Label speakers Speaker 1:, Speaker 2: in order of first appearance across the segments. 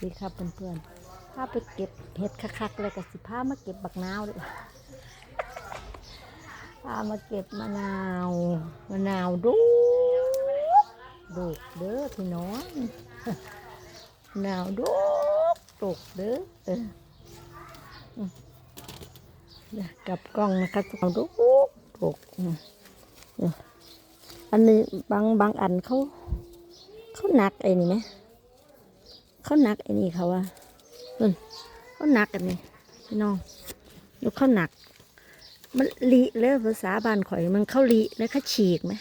Speaker 1: ดีครับเพื่อนๆพาไปเก็บเห็ดคักๆเลยกับสิพามาเก็บบักนาวเลยพามาเก็บมะนาวมะนาวดูดูกเด้อพี่น้องมะนาวดูกดูกเด้อเออกับกล้องนะคะมะนาวดูกดูกอันนี้บางบางอันเขาเขาหนักไอ้นี่ไหม เขาหนักไอ้นี่เขาว่าเพิ่นเขาหนักอันนี้พี่น้องดูเขาหนัก มันลิเลยภาษาบ้านข่อยมันเขาลิแล้วเขาฉีกไหม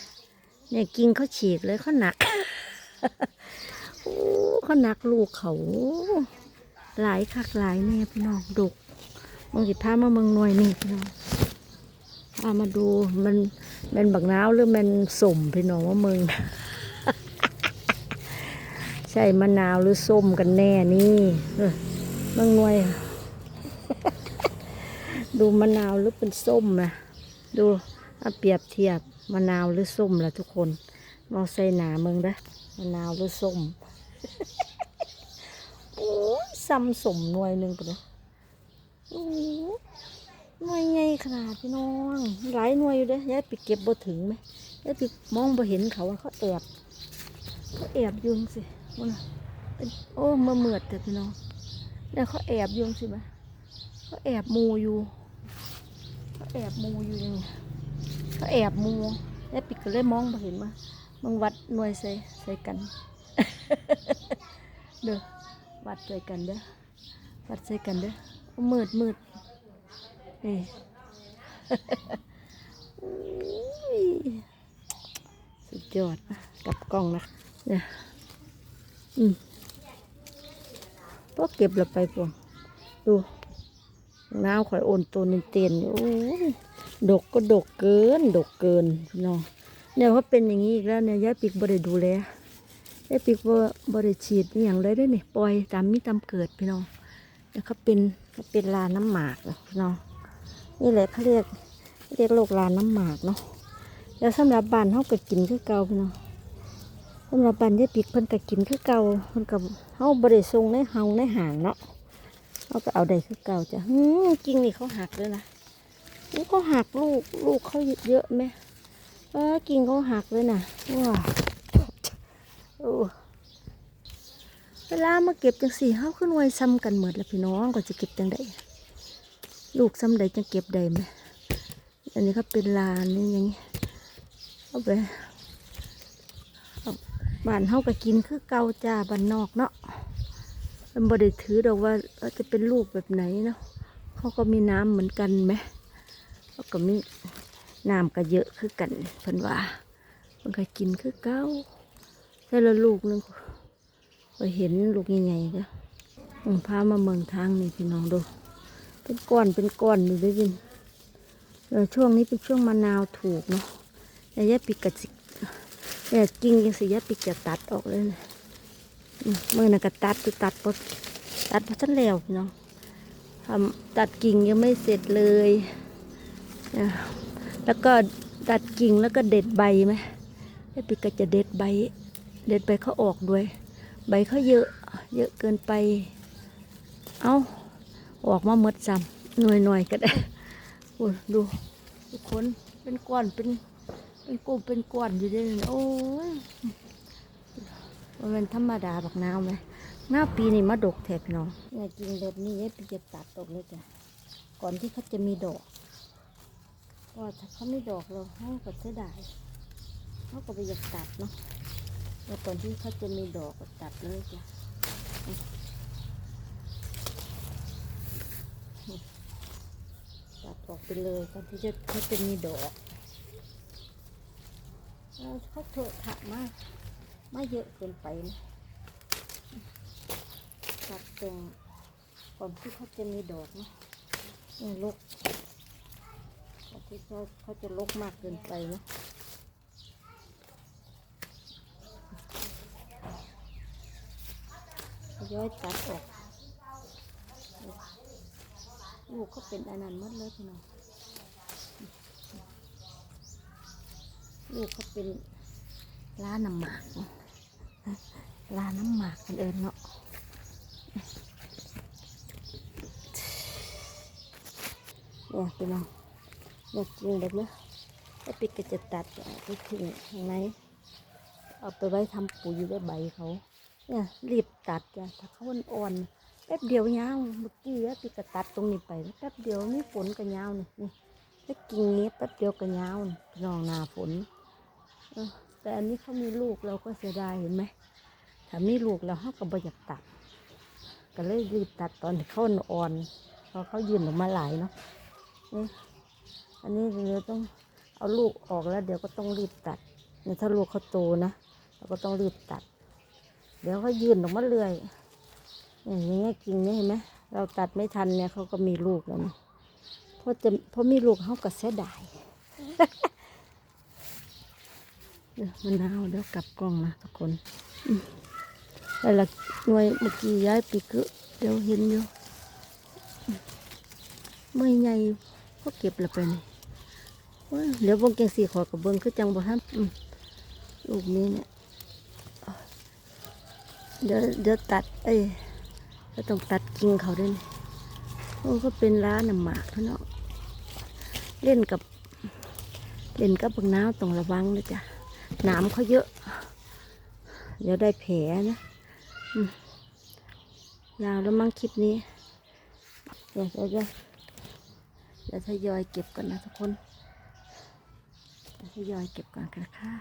Speaker 1: เนี่ยกิ่งเขาฉีกเลยเขาหนักโอ้เขาหนักลูกเขาหลายคักหลายแน่พี่น้องดุกมองสิพามาเมืองหน่วยนี่พี่น้องพามาดูมันมันบักน้าวหรือมันสมพี่น้องว่าเมือง ช่มะนาวหรือส้มกันแน่นี่เมืองนวย ดูมะนาวหรือเป็นส้มนะดูเอาเปรียบเทียบมะนาวหรือส้มละทุกคนมองใส่หนาเมืองด้อมะนาวหรือส้มโอ้ยซ้ำสมหน่วยหนึ่งไปเลยโอ้หน่วยใหญ่ขนาดพี่น้องหลายหน่วยอยู่เด้ยายไปเก็บบ่ถึงไหมยายไปมองบ่เห็นเขาว่าเขาแอบเขาแอบยุงสิ มันเป็นโอ้มาเมือดแต่พี่น้องเนี่ยเขาแอบยุงสิไหมเขาแอบมูอยู่เขาแอบมูอยู่อย่างเงี้เขาแอบมูยายปิดก็เลยมองบ่เห็นมามึงวัดหน่วยใส่ใส่กัน เด้อวัดใส่กันเด้อวัดใส่กันเด้อเอามืดมืดนี่อุ้ยสุดยอดกลับกล้องนะเนี่ย อืมพวกเก็บเราไปพวงดูน้าวข่อยโอนตัวเตียนอยู่โอ้ยดกก็ดกเกิน ดกเกินพี่น้องเนี่ยเขาเป็นอย่างนี้อีกแล้วเนี่ยยายปิกบริดูแลไอ้ปีกว่าบริฉีดอย่างเลยได้อนี่ยปล่อยตามมีตามเกิดพี่น้องแล้วเขาเป็นเขาเป็นลาน้ำหมากเหรอพี่น้องนี่แหละเขาเรียกเรียกโรคลาน้ำหมากเนาะแล้วสำหรับบ้านเขาก็กินคือเก่าพี่น้อง สำหรับบ้านยาปีกเพิ่นก็กินคือเก่าเพิ่นก็เขาบริทรงในเฮาในห่างเนาะเขาก็เอาได้คือเก่าจ้ะหืมกิ่งนี่เขาหักเลยนะนี่เขาหักลูกลูกเขาเยอะไหมเออกิ่งเขาหักเลยนะว้าโอ้เวลามาเก็บจังสี่เฮาขึ้นไว้ซ้ำกันหมดแล้วพี่น้องก็จะเก็บจังไดลูกซ้ำใดจังเก็บได้ไหมอันนี้ก็เป็นลานนี่อย่างนี้เอาไปเอา บ้านเฮาก็กินคือเก่าจ้าบ้านนอกเนาะมันบ่ได้ถือดอกว่าว่าจะเป็นลูกแบบไหนเนาะเขาก็มีน้ำเหมือนกันไหมเขาก็มีน้ำก็เยอะคือกันเพิ่นว่ามันก็กินคือเก่าใช่ละลูกนึงไปเห็นลูกใหญ่ๆจ้ะอืมพามาเมืองทางนี่พี่น้องดู เป็นก้อนเป็นก้อนอยู่ด้วยวินช่วงนี้เป็นช่วงมะนาวถูกเนาะแต่ยะปิกกะ สิแต่กิ่งยังสิยะปิกจะตัดออกเลยนะอืมมื่อน่ะก็ตัดไปตัดปดตัดเพราะฉันแล้วพี่น้องทำตัดกิ่งยังไม่เสร็จเลยนะแล้วก็ตัดกิ่งแล้วก็เด็ดใบไหมไอ้ปิกก็จะเด็ดใบ เด็ดใบเขาออกด้วย ใบเขาเยอะ เยอะเกินไป เอาออกมาหมดซ้ำหน่วยหน่อยๆก็ได้โอ้ดูทุกคนเป็นก้อนเป็น เป็นกลุ่มเป็นก้อนอยู่ด้เลยโอ้ยมันเป็นธรรมดาบักน้าไหมหน้าปีนี่มาดกแถบน้องเนี่ยกินแบบนี้ไอ้ปีจะตัดออกเลยจ้ะก่อนที่เขาจะมีดอกก็ถ้าเขาไม่ดอกเราให้ก็เสียดายเขาก็ไปอยากตัดเนาะแล้วตอนที่เขาจะมีดอกก็ตัดเลยจ้ะตัดออกไปเลยตอนที่จะเขาจะมีดอก แล้วเขาเถอะถะมากไม่เยอะเกินไปนะตัดตรงก่อนที่เขาจะมีดอกนะนี่ลกก่อนที่เขาเขาจะลกมากเกินไปนะย้อยตัดออกลูกก็เป็นอันนั้นหมดเลยพี่น้อง ลูกเขาเป็นล้านน้ำหมากล้านน้ำหมากกันเอิญเนาะเนี่ยพี่น้องอยากกินเด็กเนาะถ้าปิดก็จะตัดไปทิ้งข้างในเอาไปไว้ทำปุ๋ยไว้ใบเขา เนี่ยรีบตัดจ้ะถ้าเขาอ่อนแป๊บเดียวยาวเมื่อกี้อะปิดกระตัดตรงนี้ไปแป๊บเดียวนี่ฝนก็ยาวนี่นี่วกิ่งนี้แป๊บเดียวก็ยาวนี่น้องนาฝน แต่อันนี้เขามีลูกเราก็เสียดายเห็นไหมถ้ามีลูกแล้วเขาก็บ่อยากตัด ก็เลยรีบตัดตอนที่เขาอ่อนพอเขายืนออกมาหลายเนาะนี่อันนี้เดี๋ยวต้องเอาลูกออกแล้ว เดี๋ยวก็ต้องรีบตัดเนี่ยถ้าลูกเขาโตนะเราก็ต้องรีบตัด เดี๋ยวเขายืนออกมาเรื่อยอย่างเงี้ยกิ่งเนี่ยเห็นไหมเราตัดไม่ทันเนี่ยเขาก็มีลูกแล้วนะเพราะจะเพราะมีลูกเขาก็เสียดาย เดี๋ยวมันเอาเดี๋ยวกลับกล้องนะทุกคนอืมแล้วละหน่วยเมื่อกี้ย้ายปีกึเดี๋ยวเห็นอยู่อืมเมื่อไงก็เก็บละไปนี่เดี๋ยววงเกงสีขอกับเบิ้งคือจังบ่ทันอืมลูกนี้เนี่ยเดี๋ยวเดี๋ยวตัดเอ้ยจะต้องตัดกิ่งเขาด้วยนี่โอ้ก็เป็นร้านน้ำหมากพี่น้องเล่นกับ เล่นกับบักน้าวต้องระวังนะจ๊ะ หนามเขาเยอะ เดี๋ยวได้แผลนะยาวแล้วมั้งคลิปนี้เดี๋ยวเดี๋ยวเดี๋ยวทยอยเก็บก่อนนะทุกคนเดี๋ยวทยอยเก็บก่อนกันค่ะ